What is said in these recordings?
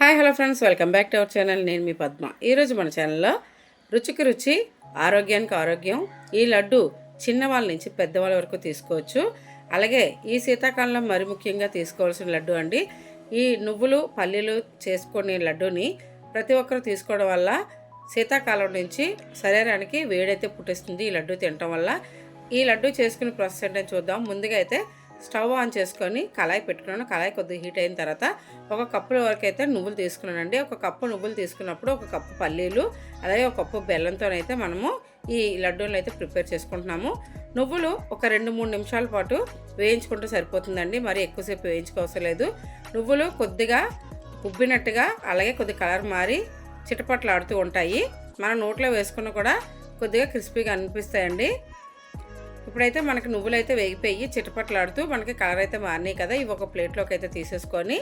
Hi hello friends. Welcome back to our channel. నేను మీ పద్మ. ఈరోజు మన ఛానల్లో రుచికి రుచి ఆరోగ్యానికి ఆరోగ్యం ఈ లడ్డు చిన్నవాళ్ళ నుంచి పెద్దవాళ్ళ వరకు తీసుకోవచ్చు. అలాగే ఈ శీతాకాలంలో మరి ముఖ్యంగా తీసుకోవాల్సిన లడ్డు అండి. ఈ నువ్వులు పల్లీలు చేసుకునే లడ్డుని ప్రతి ఒక్కరు తీసుకోవడం వల్ల శీతాకాలం నుంచి శరీరానికి వేడైతే పుట్టిస్తుంది ఈ లడ్డు తినటం వల్ల. ఈ లడ్డు చేసుకునే ప్రాసెస్ ఏంటో చూద్దాం. ముందుగా అయితే స్టవ్ ఆన్ చేసుకొని కళాయి పెట్టుకున్నాను. కళాయి కొద్దిగా హీట్ అయిన తర్వాత ఒక కప్పుల వరకు అయితే నువ్వులు తీసుకున్నానండి. ఒక కప్పు నువ్వులు తీసుకున్నప్పుడు ఒక కప్పు పల్లీలు అలాగే ఒక కప్పు బెల్లంతోనైతే మనము ఈ లడ్డూలను అయితే ప్రిపేర్ చేసుకుంటున్నాము. నువ్వులు ఒక రెండు మూడు నిమిషాల పాటు వేయించుకుంటే సరిపోతుందండి. మరి ఎక్కువసేపు వేయించుకోవసరం లేదు. నువ్వులు కొద్దిగా ఉబ్బినట్టుగా అలాగే కొద్ది కలర్ మారి చిటపట్లు ఆడుతూ ఉంటాయి. మన నోట్లో వేసుకున్న కూడా కొద్దిగా క్రిస్పీగా అనిపిస్తాయండి. ఇప్పుడైతే మనకి నువ్వులు అయితే వేగిపోయి చిటపట్లాడుతూ మనకి కలర్ అయితే మారినాయి కదా ఇవి ఒక ప్లేట్లోకి అయితే తీసేసుకొని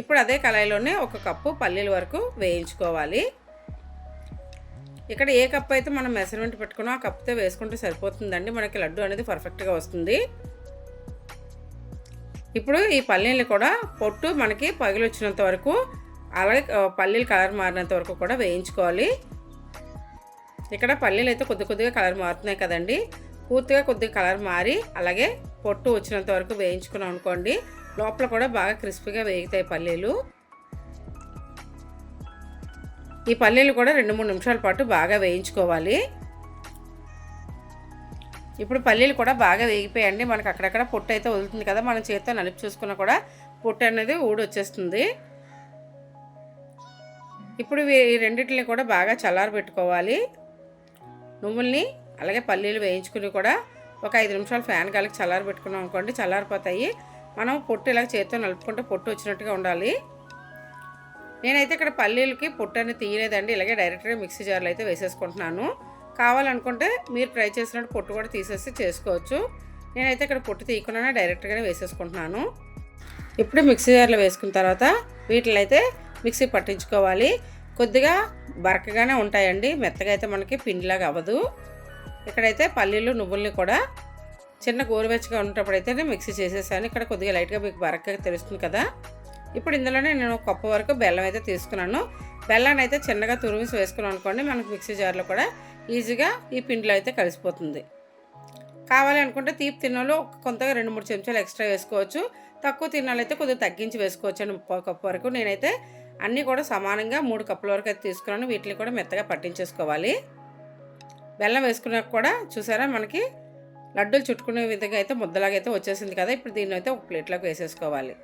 ఇప్పుడు అదే కళాయిలోనే ఒక కప్పు పల్లీల వరకు వేయించుకోవాలి. ఇక్కడ ఏ కప్పు అయితే మనం మెజర్మెంట్ పెట్టుకున్నా ఆ కప్పుతో వేసుకుంటే సరిపోతుందండి మనకి లడ్డు అనేది పర్ఫెక్ట్గా వస్తుంది. ఇప్పుడు ఈ పల్లీలు కూడా పొట్టు మనకి పగిలి వచ్చినంత వరకు అలాగే పల్లీలు కలర్ మారినంత వరకు కూడా వేయించుకోవాలి. ఇక్కడ పల్లీలు అయితే కొద్ది కొద్దిగా కలర్ మారుతున్నాయి కదండి పూర్తిగా కొద్దిగా కలర్ మారి అలాగే పొట్టు వచ్చినంత వరకు వేయించుకున్నాం అనుకోండి లోపల కూడా బాగా క్రిస్పీగా వేగుతాయి పల్లీలు. ఈ పల్లీలు కూడా రెండు మూడు నిమిషాల పాటు బాగా వేయించుకోవాలి. ఇప్పుడు పల్లీలు కూడా బాగా వేగిపోయండి మనకు అక్కడక్కడ పొట్టు అయితే వదులుతుంది కదా మనం చేతితో నలిపి చూసుకున్నా కూడా పొట్టు అనేది ఊడి వచ్చేస్తుంది ఇప్పుడు ఈ రెండింటిని కూడా బాగా చల్లారి పెట్టుకోవాలి నువ్వుల్ని అలాగే పల్లీలు వేయించుకుని కూడా ఒక ఐదు నిమిషాలు ఫ్యాన్ గాలికి చల్లారి పెట్టుకున్నాం అనుకోండి చల్లారిపోతాయి. మనం పొట్టు ఇలా చేతితో నలుపుకుంటే పొట్టు వచ్చినట్టుగా ఉండాలి. నేనైతే ఇక్కడ పల్లీలకి పొట్టు అనేది తీయలేదండి ఇలాగే డైరెక్ట్గా మిక్సీ జార్లో అయితే వేసేసుకుంటున్నాను. కావాలనుకుంటే మీరు ట్రై చేసినట్టు పొట్టు కూడా తీసేసి చేసుకోవచ్చు. నేనైతే ఇక్కడ పొట్టు తీయకుండా డైరెక్ట్గానే వేసేసుకుంటున్నాను. ఇప్పుడు మిక్సీ జార్లో వేసుకున్న తర్వాత వీటిలో అయితే మిక్సీ పట్టించుకోవాలి. కొద్దిగా బరకగానే ఉంటాయండి మెత్తగా అయితే మనకి పిండిలాగా అవ్వదు. ఇక్కడైతే పల్లీలు నువ్వుల్ని కూడా చిన్న గోరువెచ్చగా ఉన్నప్పుడు అయితే మిక్సీ చేసేసాను. ఇక్కడ కొద్దిగా లైట్గా మీకు బరకగా తెలుస్తుంది కదా. ఇప్పుడు ఇందులోనే నేను ఒక కప్పు వరకు బెల్లం అయితే తీసుకున్నాను. బెల్లాన్ని అయితే చిన్నగా తురిమిసి వేసుకున్నాను అనుకోండి మనకు మిక్సీ జార్లో కూడా ఈజీగా ఈ పిండిలో అయితే కలిసిపోతుంది. కావాలి అనుకుంటే తీపి తిన్నలో కొంతగా రెండు మూడు చెంచాలు ఎక్స్ట్రా వేసుకోవచ్చు. తక్కువ తిన్నాలు అయితే కొద్దిగా తగ్గించి వేసుకోవచ్చు అండి ముప్పై కప్పు వరకు. నేనైతే అన్నీ కూడా సమానంగా మూడు కప్పుల వరకు అయితే తీసుకున్నాను. వీటిని కూడా మెత్తగా పట్టించేసుకోవాలి. బెల్లం వేసుకున్నాక కూడా చూసారా మనకి లడ్డూలు చుట్టుకునే విధంగా అయితే ముద్దలాగా అయితే వచ్చేసింది కదా. ఇప్పుడు దీన్ని అయితే ఒక ప్లేట్లోకి వేసేసుకోవాలి.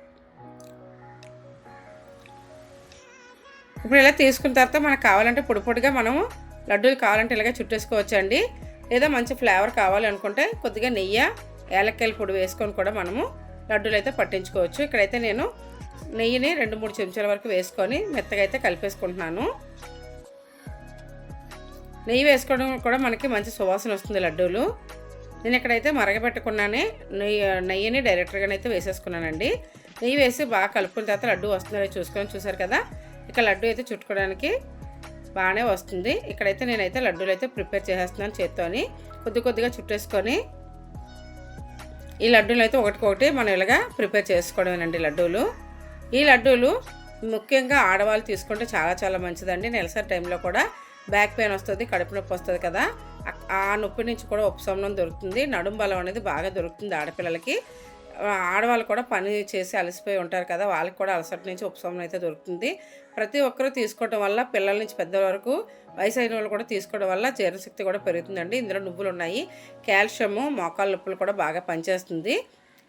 ఇప్పుడు ఇలా తీసుకున్న తర్వాత మనకు కావాలంటే పొడి పొడిగా మనము లడ్డూలు కావాలంటే ఇలాగే చుట్టేసుకోవచ్చండి. లేదా మంచి ఫ్లేవర్ కావాలి అనుకుంటే కొద్దిగా నెయ్యి ఏలక్కాయల పొడి వేసుకొని కూడా మనము లడ్డూలు అయితే పట్టించుకోవచ్చు. ఇక్కడైతే నేను నెయ్యిని రెండు మూడు చెంచాల వరకు వేసుకొని మెత్తగా అయితే కలిపేసుకుంటున్నాను. నెయ్యి వేసుకోవడం కూడా మనకి మంచి సువాసన వస్తుంది లడ్డూలు. నేను ఇక్కడైతే మరగబెట్టకుండానే నెయ్యి నెయ్యిని డైరెక్ట్గానైతే వేసేసుకున్నానండి. నెయ్యి వేసి బాగా కలుపుకున్న తర్వాత లడ్డు వస్తుందని చూసుకొని చూసారు కదా ఇక లడ్డు అయితే చుట్టుకోవడానికి బాగానే వస్తుంది. ఇక్కడైతే నేనైతే లడ్డూలు అయితే ప్రిపేర్ చేసేస్తున్నాను చేత్తోని. కొద్ది కొద్దిగా చుట్టేసుకొని ఈ లడ్డూలు అయితే ఒకటికొకటి మనం ఇలాగా ప్రిపేర్ చేసుకోవడమేనండి లడ్డూలు. ఈ లడ్డూలు ముఖ్యంగా ఆడవాళ్ళు తీసుకుంటే చాలా చాలా మంచిదండి. నెలసరి టైంలో కూడా బ్యాక్ పెయిన్ వస్తుంది కడుపు నొప్పి వస్తుంది కదా. ఆ నొప్పి నుంచి కూడా ఉపశమనం దొరుకుతుంది. నడుం బలం అనేది బాగా దొరుకుతుంది ఆడపిల్లలకి. ఆడవాళ్ళు కూడా పని చేసి అలసిపోయి ఉంటారు కదా వాళ్ళకి కూడా అలసట నుంచి ఉపశమనం అయితే దొరుకుతుంది. ప్రతి ఒక్కరూ తీసుకోవడం వల్ల పిల్లల నుంచి పెద్దల వరకు వయసు అయిన వాళ్ళు కూడా తీసుకోవడం వల్ల జీర్ణశక్తి కూడా పెరుగుతుందండి. ఇందులో నువ్వులు ఉన్నాయి కాల్షియము మోకాళ్ళ నొప్పులు కూడా బాగా పనిచేస్తుంది.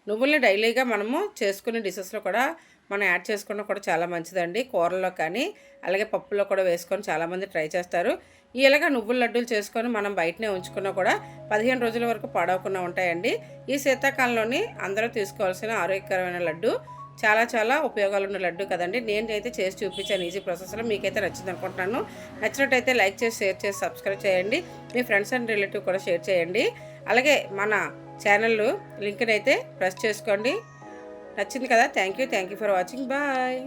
నువ్వుల్ని డైలీగా మనము చేసుకునే డిషెస్లో కూడా మనం యాడ్ చేసుకున్న కూడా చాలా మంచిదండి. కూరల్లో కానీ అలాగే పప్పులో కూడా వేసుకొని చాలామంది ట్రై చేస్తారు. ఇలాగా నువ్వుల లడ్డూలు చేసుకొని మనం బయటనే ఉంచుకున్నా కూడా పదిహేను రోజుల వరకు పాడవకుండా ఉంటాయండి. ఈ శీతాకాలంలోని అందరూ తీసుకోవాల్సిన ఆరోగ్యకరమైన లడ్డు చాలా చాలా ఉపయోగాలు ఉన్న లడ్డు కదండి. నేనైతే చేసి చూపించాను ఈజీ ప్రాసెస్లో మీకైతే నచ్చింది అనుకుంటున్నాను. నచ్చినట్టయితే లైక్ చేసి షేర్ చేసి సబ్స్క్రైబ్ చేయండి. మీ ఫ్రెండ్స్ అండ్ రిలేటివ్ కూడా షేర్ చేయండి. అలాగే మన ఛానల్ లింక్ని అయితే ప్రెస్ చేసుకోండి. నచ్చింది కదా? Thank you. Thank you for watching. Bye.